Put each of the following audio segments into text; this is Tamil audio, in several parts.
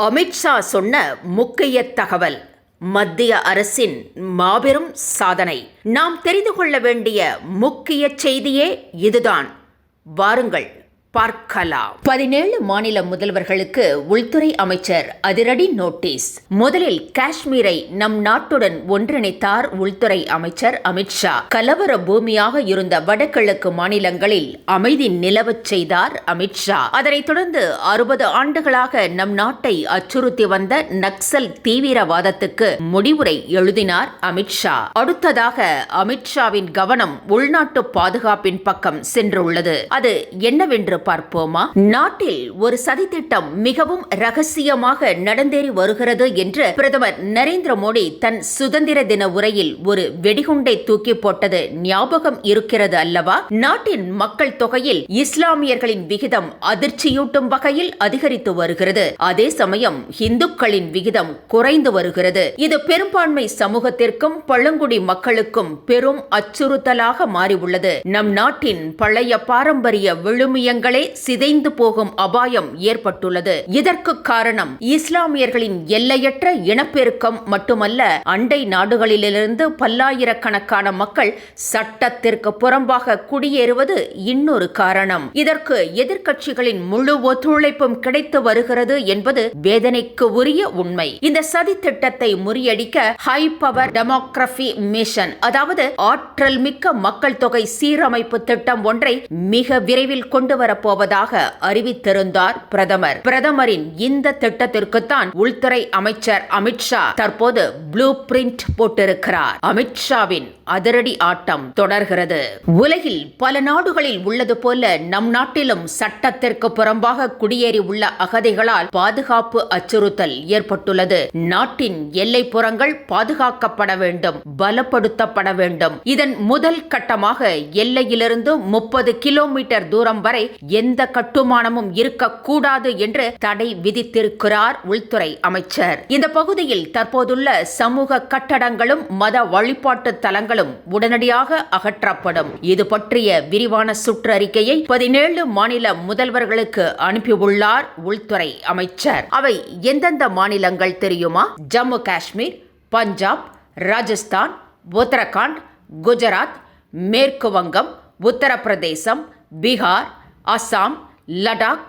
அமித்ஷா சொன்ன முக்கிய தகவல் மத்திய அரசின் மாபெரும் சாதனை. நாம் தெரிந்து கொள்ள வேண்டிய முக்கிய செய்தியே இதுதான். வாருங்கள். பார்க்கலாம் பதினேழு மாநில முதல்வர்களுக்கு உள்துறை அமைச்சர் அதிரடி நோட்டீஸ். முதலில் காஷ்மீரை நம் நாட்டுடன் ஒன்றிணைத்தார் உள்துறை அமைச்சர் அமித்ஷா கலவர பூமியாக இருந்த வடகிழக்கு மாநிலங்களில் அமைதி நிலவச் செய்தார் அமித்ஷா அதனைத் தொடர்ந்து அறுபது ஆண்டுகளாக நம் நாட்டை அச்சுறுத்தி வந்த நக்சல் தீவிரவாதத்துக்கு முடிவுரை எழுதினார் அமித்ஷா அடுத்ததாக அமித்ஷாவின் கவனம் உள்நாட்டு பாதுகாப்பின் பக்கம் சென்றுள்ளது. அது என்னவென்று பார்ப்போமா? நாட்டில் ஒரு சதித்திட்டம் மிகவும் ரகசியமாக நடந்தேறி வருகிறது என்று பிரதமர் நரேந்திர மோடி தன் சுதந்திர தின உரையில் ஒரு வெடிகுண்டை தூக்கி போட்டது ஞாபகம் இருக்கிறது அல்லவா? நாட்டின் மக்கள் தொகையில் இஸ்லாமியர்களின் விகிதம் அதிர்ச்சியூட்டும் வகையில் அதிகரித்து வருகிறது. அதே சமயம் இந்துக்களின் விகிதம் குறைந்து வருகிறது. இது பெரும்பான்மை சமூகத்திற்கும் பழங்குடி மக்களுக்கும் பெரும் அச்சுறுத்தலாக மாறியுள்ளது. நம் நாட்டின் பழைய பாரம்பரிய விழுமியங்கள் சிதைந்து போகும் அபாயம் ஏற்பட்டுள்ளது. இதற்கு காரணம் இஸ்லாமியர்களின் எல்லையற்ற இனப்பெருக்கம் மட்டுமல்ல அண்டை நாடுகளிலிருந்து பல்லாயிரக்கணக்கான மக்கள் சட்டத்திற்கு புறம்பாக குடியேறுவது இன்னொரு காரணம். இதற்கு எதிர்க்கட்சிகளின் முழு ஒத்துழைப்பும் கிடைத்து வருகிறது என்பது வேதனைக்கு உரிய உண்மை. இந்த சதி திட்டத்தை முறியடிக்க ஹை பவர் டெமோக்ரபி மிஷன் அதாவது ஆற்றல் மிக்க மக்கள் தொகை சீரமைப்பு திட்டம் ஒன்றை மிக விரைவில் கொண்டு வரப்போவதாக அறிவித்திருந்தார் பிரதமர். பிரதமரின் இந்த திட்டத்திற்குத்தான் உள்துறை அமைச்சர் அமித்ஷா தற்போது ப்ளூ பிரிண்ட் போட்டிருக்கிறார். அமித்ஷாவின் அதிரடி ஆட்டம் தொடர்கிறது. உலகில் பல நாடுகளில் உள்ளது போல நம் நாட்டிலும் சட்டத்திற்கு புறம்பாக குடியேறி உள்ள அகதிகளால் பாதுகாப்பு அச்சுறுத்தல் ஏற்பட்டுள்ளது. நாட்டின் எல்லைப்புறங்கள் பாதுகாக்கப்பட வேண்டும் பலப்படுத்தப்பட வேண்டும். இதன் முதல் கட்டமாக எல்லையிலிருந்து முப்பது கிலோமீட்டர் தூரம் வரை எந்த கட்டுமானமும் இருக்கக்கூடாது என்று தடை விதித்திருக்கிறார் உள்துறை அமைச்சர். இந்த பகுதியில் தற்போதுள்ள சமூக கட்டடங்களும் மத வழிபாட்டு தலங்களும் உடனடியாக அகற்றப்படும். இது பற்றிய விரிவான சுற்றறிக்கையை பதினேழு மாநில முதல்வர்களுக்கு அனுப்பியுள்ளார் உள்துறை அமைச்சர். அவை எந்தெந்த மாநிலங்கள் தெரியுமா? ஜம்மு காஷ்மீர் பஞ்சாப் ராஜஸ்தான் உத்தரகாண்ட் குஜராத் மேற்கு வங்கம் உத்தரப்பிரதேசம் பீகார் அசாம் லடாக்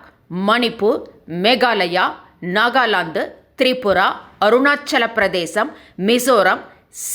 மணிப்பூர் மேகாலயா நாகாலாந்து திரிபுரா அருணாச்சல பிரதேசம் மிசோரம்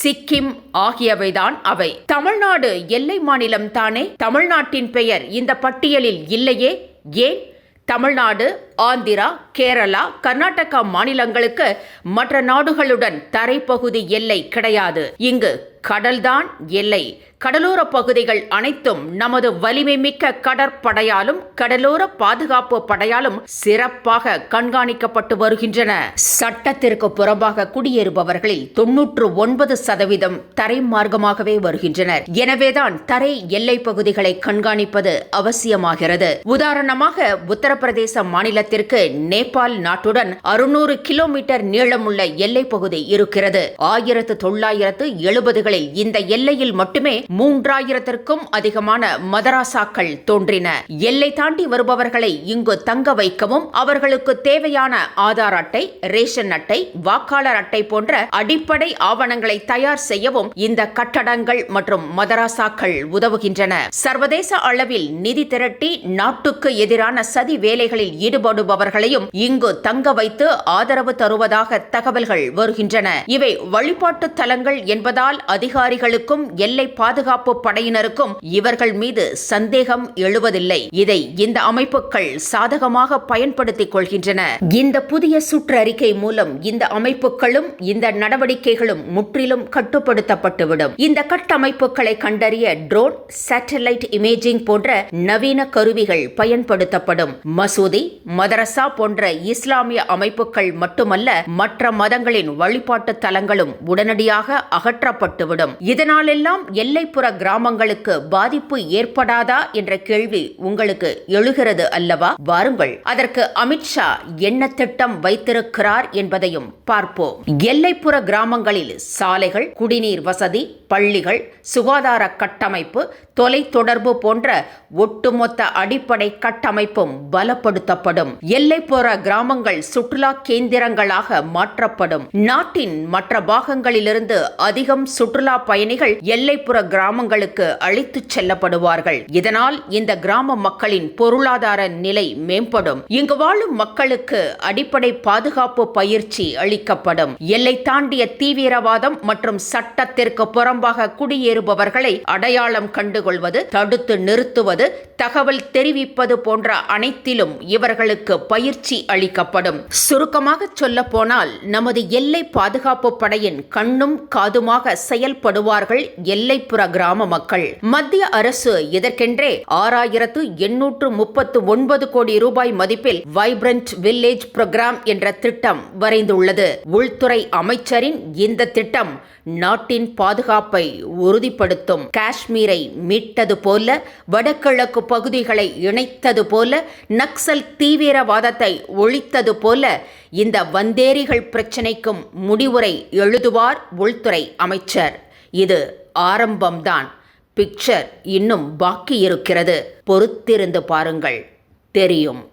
சிக்கிம் ஆகியவைதான் அவை. தமிழ்நாடு எல்லை மாநிலம் தானே? தமிழ்நாட்டின் பெயர் இந்த பட்டியலில் இல்லையே? ஏன்? தமிழ்நாடு ஆந்திரா கேரளா கர்நாடகா மாநிலங்களுக்கு மற்ற நாடுகளுடன் தரைப்பகுதி எல்லை கிடையாது. இங்கு கடல்தான் எல்லை. கடலோர பகுதிகள் அனைத்தும் நமது வலிமை மிக்க கடற்படையாலும் கடலோர பாதுகாப்பு படையாலும் சிறப்பாக கண்காணிக்கப்பட்டு வருகின்றன. சட்டத்திற்கு புறம்பாக குடியேறுபவர்களில் தொன்னூற்று ஒன்பது சதவீதம் தரை மார்க்கமாகவே வருகின்றனர். எனவேதான் தரை எல்லை பகுதிகளை கண்காணிப்பது அவசியமாகிறது. உதாரணமாக உத்தரப்பிரதேச மாநிலத்திற்கு நேபாள் நாட்டுடன் அறுநூறு கிலோமீட்டர் நீளமுள்ள எல்லை பகுதி இருக்கிறது. ஆயிரத்து தொள்ளாயிரத்து எழுபதுகளில் இந்த எல்லையில் மட்டுமே மூன்றாயிரத்திற்கும் அதிகமான மதராசாக்கள் தோன்றின. எல்லை தாண்டி வருபவர்களை இங்கு தங்க வைக்கவும் அவர்களுக்கு தேவையான ஆதார் அட்டை ரேஷன் அட்டை வாக்காளர் அட்டை போன்ற அடிப்படை ஆவணங்களை தயார் செய்யவும் இந்த கட்டடங்கள் மற்றும் மதராசாக்கள் உதவுகின்றன. சர்வதேச அளவில் நிதி திரட்டி நாட்டுக்கு எதிரான சதி வேலைகளில் வழிபாடுபவர்களையும் இங்கு தங்க வைத்து ஆதரவு தருவதாக தகவல்கள் வருகின்றன. இவை வழிபாட்டு தலங்கள் என்பதால் அதிகாரிகளுக்கும் எல்லை பாதுகாப்பு படையினருக்கும் இவர்கள் மீது சந்தேகம் எழுவதில்லை. இதை இந்த அமைப்புகள் சாதகமாக பயன்படுத்திக் கொள்கின்றன. இந்த புதிய சுற்றறிக்கை மூலம் இந்த அமைப்புகளும் இந்த நடவடிக்கைகளும் முற்றிலும் கட்டுப்படுத்தப்பட்டுவிடும். இந்த கட்டமைப்புகளை கண்டறிய ட்ரோன் சேட்டலைட் இமேஜிங் போன்ற நவீன கருவிகள் பயன்படுத்தப்படும். மசூதி மதரசா போன்ற இஸ்லாமிய அமைப்புகள் மட்டுமல்ல மற்ற மதங்களின் வழிபாட்டு தலங்களும் உடனடியாக அகற்றப்பட்டுவிடும். இதனாலெல்லாம் எல்லைப்புற கிராமங்களுக்கு பாதிப்பு ஏற்படாதா என்ற கேள்வி உங்களுக்கு எழுகிறது அல்லவா? வாருங்கள் அதற்கு அமித்ஷா என்ன திட்டம் வைத்திருக்கிறார் என்பதையும் பார்ப்போம். எல்லைப்புற கிராமங்களில் சாலைகள் குடிநீர் வசதி பள்ளிகள் சுகாதார கட்டமைப்பு தொலைத்தொடர்பு போன்ற ஒட்டுமொத்த அடிப்படை கட்டமைப்பும் பலப்படுத்தப்படும். எல்லைப்புற கிராமங்கள் சுற்றுலா கேந்திரங்களாக மாற்றப்படும். நாட்டின் மற்ற பாகங்களிலிருந்து அதிகம் சுற்றுலா பயணிகள் எல்லைப்புற கிராமங்களுக்கு அழைத்துச் செல்லப்படுவார்கள். இதனால் இந்த கிராம மக்களின் பொருளாதார நிலை மேம்படும். இங்கு வாழும் மக்களுக்கு அடிப்படை பாதுகாப்பு பயிற்சி அளிக்கப்படும். எல்லை தாண்டிய தீவிரவாதம் மற்றும் சட்டத்திற்கு புறம்பாக குடியேறுபவர்களை அடையாளம் கண்டுகொள்வது தடுத்து நிறுத்துவது தகவல் தெரிவிப்பது போன்ற அனைத்திலும் இவர்களுக்கு பயிற்சி அளிக்கப்படும். சுருக்கமாக சொல்ல போனால் நமது எல்லை பாதுகாப்பு படையின் கண்ணும் காதுமாக செயல்படுவார்கள் எல்லைப்புற கிராம மக்கள். மத்திய அரசு இதற்கென்றே ஆறாயிரத்து எண்ணூற்று முப்பத்து ஒன்பது கோடி ரூபாய் மதிப்பில் வைப்ரண்ட் வில்லேஜ் புரோகிராம் என்ற திட்டம் வரைந்துள்ளது. உள்துறை அமைச்சரின் இந்த திட்டம் நாட்டின் பாதுகாப்பை உறுதிப்படுத்தும். காஷ்மீரை மீட்டது போல வடகிழக்கு பகுதிகளை இணைத்தது போல நக்சல் தீவிர தீவிரவாதத்தை ஒழித்தது போல இந்த வந்தேரிகள் பிரச்சினைக்கும் முடிவுரை எழுதுவார் உள்துறை அமைச்சர். இது ஆரம்பம்தான். பிக்சர் இன்னும் பாக்கி இருக்கிறது பொறுத்திருந்து பாருங்கள். தெரியும்.